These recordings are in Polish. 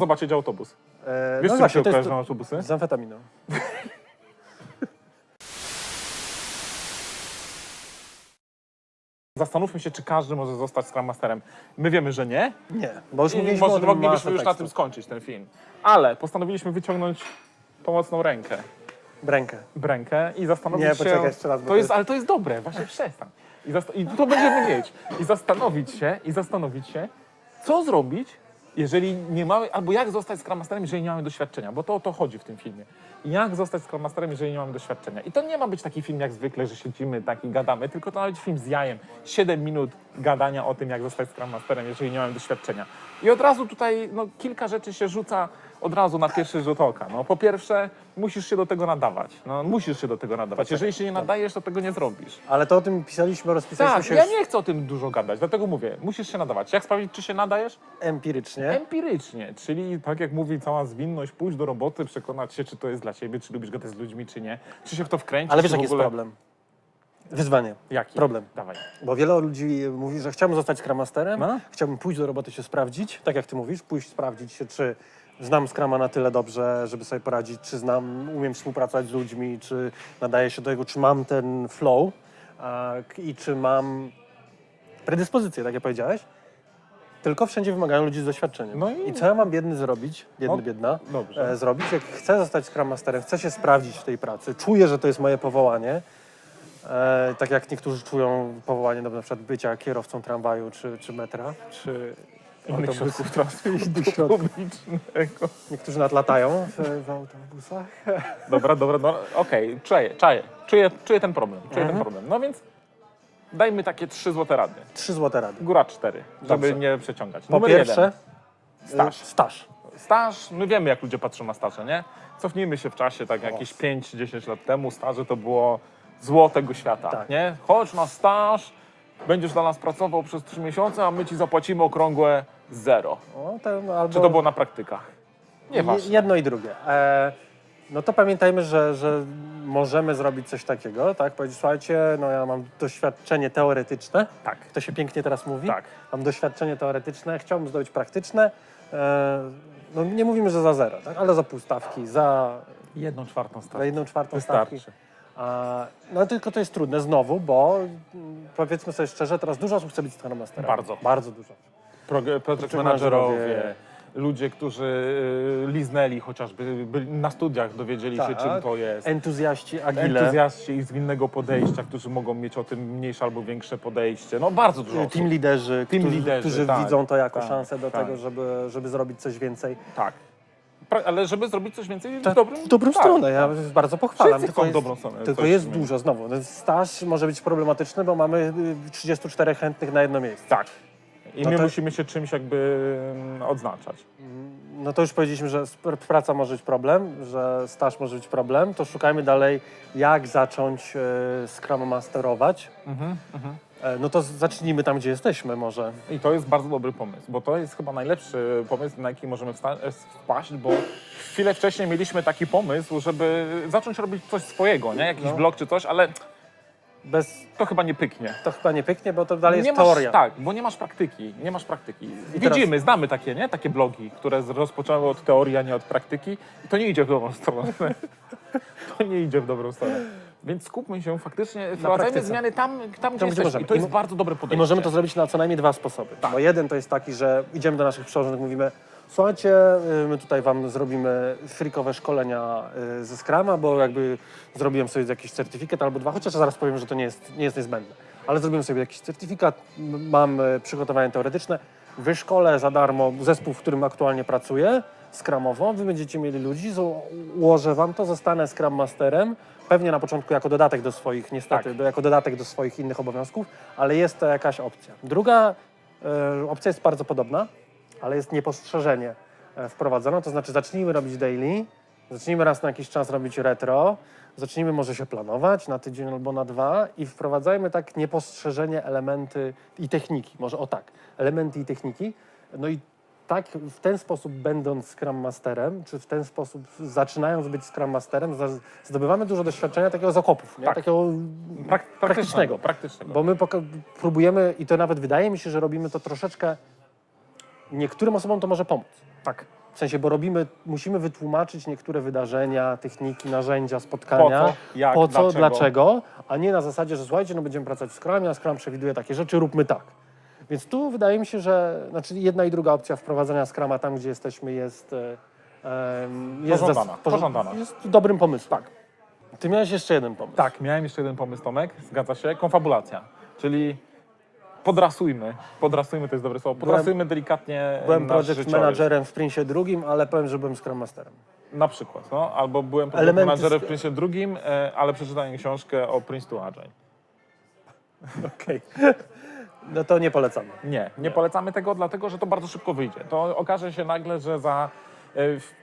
Zobacz, jedzie autobus. E, Wiesz, no czym właśnie, się to jest kojarzą autobusy? z amfetaminą. Zastanówmy się, czy każdy może zostać Scrum Masterem. My wiemy, że nie. Nie, bo już I mówiliśmy może tym moglibyśmy masę już na tekstów. tym skończyć ten film. Ale postanowiliśmy wyciągnąć pomocną rękę. Brękę. Brękę i zastanowić Nie, się... poczekaj jeszcze raz, bo to to jest, jest- Ale to jest dobre, właśnie przestań. I, zasta- I to będziemy mieć. I zastanowić się, i zastanowić się, co zrobić, jeżeli nie mamy, albo jak zostać Scrum Masterem, jeżeli nie mamy doświadczenia, bo to o to chodzi w tym filmie. Jak zostać Scrum Masterem, jeżeli nie mamy doświadczenia. I to nie ma być taki film jak zwykle, że siedzimy tak i gadamy, tylko to ma być film z jajem. 7 minut gadania o tym, jak zostać Scrum Masterem, jeżeli nie mamy doświadczenia. I od razu tutaj no, kilka rzeczy się rzuca od razu na pierwszy rzut oka. No, po pierwsze, musisz się do tego nadawać. No, musisz się do tego nadawać. Jeżeli się nie nadajesz, to tego nie zrobisz. Ale to o tym pisaliśmy, rozpisaliśmy Tak, się ja już nie chcę o tym dużo gadać, dlatego mówię, musisz się nadawać. Jak sprawdzić, czy się nadajesz? empirycznie. Empirycznie, czyli tak jak mówi cała zwinność, pójść do roboty, przekonać się, czy to jest dla ciebie, czy lubisz gadać z ludźmi, czy nie, czy się w to wkręcić. Ale czy wiesz, w jaki jest ogóle... problem? Wyzwanie. Jaki? Problem. Dawaj. Bo wiele ludzi mówi, że chciałbym zostać Scrum Masterem, No. chciałbym pójść do roboty się sprawdzić, tak jak ty mówisz, pójść sprawdzić się, czy znam Scruma na tyle dobrze, żeby sobie poradzić, czy znam, umiem współpracować z ludźmi, czy nadaję się do tego, czy mam ten flow a, i czy mam predyspozycję, tak jak powiedziałeś. Tylko wszędzie wymagają ludzi z doświadczeniem. No i- I co ja mam biedny zrobić, biedny, No, biedna, dobrze. e, zrobić, jak chcę zostać Scrum Masterem, chcę się sprawdzić w tej pracy, czuję, że to jest moje powołanie, E, tak jak niektórzy czują powołanie do na przykład bycia kierowcą tramwaju czy, czy metra, czy Innych środków transportu środków. publicznego. Niektórzy nawet latają w, w autobusach. Dobra, dobra, dobra. Okej, czuję, czuję, czuję, czuję ten problem, czuję Mhm. ten problem. No więc dajmy takie trzy złote rady. Trzy złote rady. Góra cztery, żeby Dobrze. nie przeciągać. Po Numer pierwsze, jeden. staż. Staż. staż. Staż, my wiemy jak ludzie patrzą na staże, nie? Cofnijmy się w czasie, tak jakieś 5-10 lat temu, staże to było zło tego świata, Tak. nie? Chodź na staż, będziesz dla nas pracował przez 3 miesiące, a my ci zapłacimy okrągłe zero. O, to, albo Czy to było na praktykach? Nieważne. Jedno i drugie. E, no to pamiętajmy, że, że możemy zrobić coś takiego, tak? Powiedzieć, słuchajcie, no ja mam doświadczenie teoretyczne, Tak, to się pięknie teraz mówi. tak. Mam doświadczenie teoretyczne, chciałbym zdobyć praktyczne. E, no nie mówimy, że za zero, tak? ale za pół stawki, za, Jedną czwartą za stawkę. jedną czwartą stawki. Wystarczy. A, no tylko to jest trudne znowu, bo mm, powiedzmy sobie szczerze, teraz dużo osób chce być Scrum Masterem. Bardzo. Bardzo dużo. Pro- Project Project managerowie, ludzie, którzy y, liznęli chociażby, byli na studiach, dowiedzieli się Tak. czym to jest. Entuzjaści, agile, Entuzjaści i zwinnego podejścia, którzy mogą mieć o tym mniejsze albo większe podejście. No bardzo dużo osób. team liderzy, Team którzy, liderzy, którzy tak, widzą to jako tak, szansę do tak. tego, żeby, żeby zrobić coś więcej. Tak. Ale żeby zrobić coś więcej w Tak, dobrym, w dobrą tak, stronę, ja tak. bardzo pochwalam. Wszyscy Tylko jest, dobrą stronę tylko jest dużo znowu. No, Staż może być problematyczny, bo mamy y, 34 chętnych na jedno miejsce. Tak. I No my to- musimy się czymś jakby mm, odznaczać. No to już powiedzieliśmy, że sp- praca może być problem, że staż może być problem, to szukajmy dalej, jak zacząć e, Scrum Masterować. Mhm, E, no to z- zacznijmy tam, gdzie jesteśmy może. I to jest bardzo dobry pomysł, bo to jest chyba najlepszy pomysł, na jaki możemy wsta- e, wpaść, bo chwilę wcześniej mieliśmy taki pomysł, żeby zacząć robić coś swojego, nie? Jakiś No. blog czy coś, ale Bez, to chyba nie pyknie. to chyba nie pyknie, bo to dalej nie jest masz, teoria. Tak, bo nie masz praktyki, nie masz praktyki. I teraz- Widzimy, znamy takie, nie? Takie blogi, które rozpoczęły od teorii, a nie od praktyki i to nie idzie w dobrą stronę. to nie idzie w dobrą stronę. Więc skupmy się faktycznie, wprowadzajmy zmiany tam, tam, gdzie, gdzie jesteśmy. możemy. I to jest I bardzo dobre podejście. I możemy to zrobić na co najmniej dwa sposoby. Tak. Bo jeden to jest taki, że idziemy do naszych przełożonych, mówimy słuchajcie, y, my tutaj wam zrobimy frikowe szkolenia y, ze Scrama, bo jakby zrobiłem sobie jakiś certyfikat albo dwa, chociaż zaraz powiem, że to nie jest, nie jest niezbędne. Ale zrobiłem sobie jakiś certyfikat, mam y, przygotowanie teoretyczne, wyszkolę za darmo zespół, w którym aktualnie pracuję, Scrumowo, wy będziecie mieli ludzi, ułożę wam to, zostanę Scrum Masterem, pewnie na początku jako dodatek do swoich, niestety, Tak. do, jako dodatek do swoich innych obowiązków, ale jest to jakaś opcja. Druga e, opcja jest bardzo podobna, ale jest niepostrzeżenie e, wprowadzona, to znaczy zacznijmy robić daily, zacznijmy raz na jakiś czas robić retro, zacznijmy może się planować na tydzień albo na dwa i wprowadzajmy tak niepostrzeżenie elementy i techniki, może o tak, elementy i techniki, no i tak w ten sposób będąc Scrum Masterem, czy w ten sposób zaczynając być Scrum Masterem, zdobywamy dużo doświadczenia takiego z okopów, nie? Tak. takiego Prak- praktycznego. praktycznego. Bo my próbujemy, i to nawet wydaje mi się, że robimy to troszeczkę. Niektórym osobom to może pomóc. tak. W sensie, bo robimy, musimy wytłumaczyć niektóre wydarzenia, techniki, narzędzia, spotkania. Po co, jak, po co, dlaczego. dlaczego, a nie na zasadzie, że słuchajcie, no będziemy pracować w Scrumie, a Scrum przewiduje takie rzeczy, róbmy tak. Więc tu wydaje mi się, że znaczy jedna i druga opcja wprowadzania Scruma tam, gdzie jesteśmy jest, e, em, jest, Pożądana, porzo- pożądana. jest dobrym pomysłem. Tak. Ty miałeś jeszcze jeden pomysł. Tak, miałem jeszcze jeden pomysł, Tomek, zgadza się. Konfabulacja, czyli podrasujmy, podrasujmy to jest dobre słowo, podrasujmy delikatnie Byłem nasz project managerem w Prince drugim, ale powiem, że byłem Scrum Masterem. Na przykład, no, albo byłem project Elementy managerem w Prince drugim, e, ale przeczytałem książkę o Prince to Agile. Okej. No to nie polecamy. Nie, nie polecamy tego, dlatego że to bardzo szybko wyjdzie. To okaże się nagle, że za, e,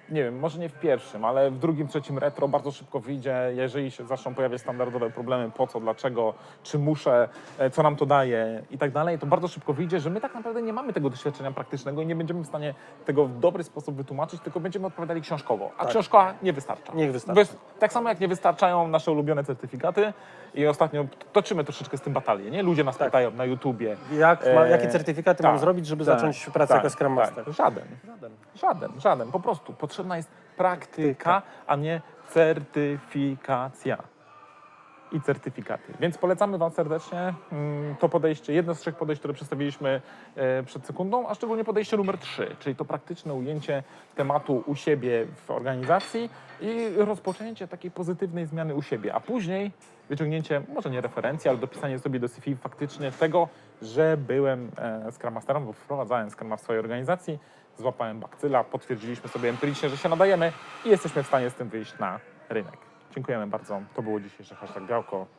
nie wiem, może nie w pierwszym, ale w drugim, trzecim retro bardzo szybko wyjdzie, jeżeli się zaczną pojawiać standardowe problemy, po co, dlaczego, czy muszę, e, co nam to daje i tak dalej, to bardzo szybko wyjdzie, że my tak naprawdę nie mamy tego doświadczenia praktycznego i nie będziemy w stanie tego w dobry sposób wytłumaczyć, tylko będziemy odpowiadali książkowo, a książka nie wystarcza. Niech wystarczy. Wys- tak samo jak nie wystarczają nasze ulubione certyfikaty i ostatnio toczymy troszeczkę z tym batalię, nie? Ludzie nas pytają na YouTubie, Jak ma, E, jakie certyfikaty mam tak, zrobić, żeby tak, zacząć pracę tak, jako Scrum tak. Master? Żaden. Żaden, żaden. Po prostu potrzebna jest praktyka, a nie certyfikacja. I certyfikaty. Więc polecamy Wam serdecznie mm, to podejście, jedno z trzech podejść, które przedstawiliśmy e, przed sekundą, a szczególnie podejście numer trzy, czyli to praktyczne ujęcie tematu u siebie w organizacji i rozpoczęcie takiej pozytywnej zmiany u siebie, a później wyciągnięcie, może nie referencji, ale dopisanie sobie do CV faktycznie tego, że byłem e, Scrum Masterem, bo wprowadzałem Scruma w swojej organizacji, złapałem bakcyla, potwierdziliśmy sobie empirycznie, że się nadajemy i jesteśmy w stanie z tym wyjść na rynek. Dziękujemy bardzo. To było dzisiejsze hashtag Białko.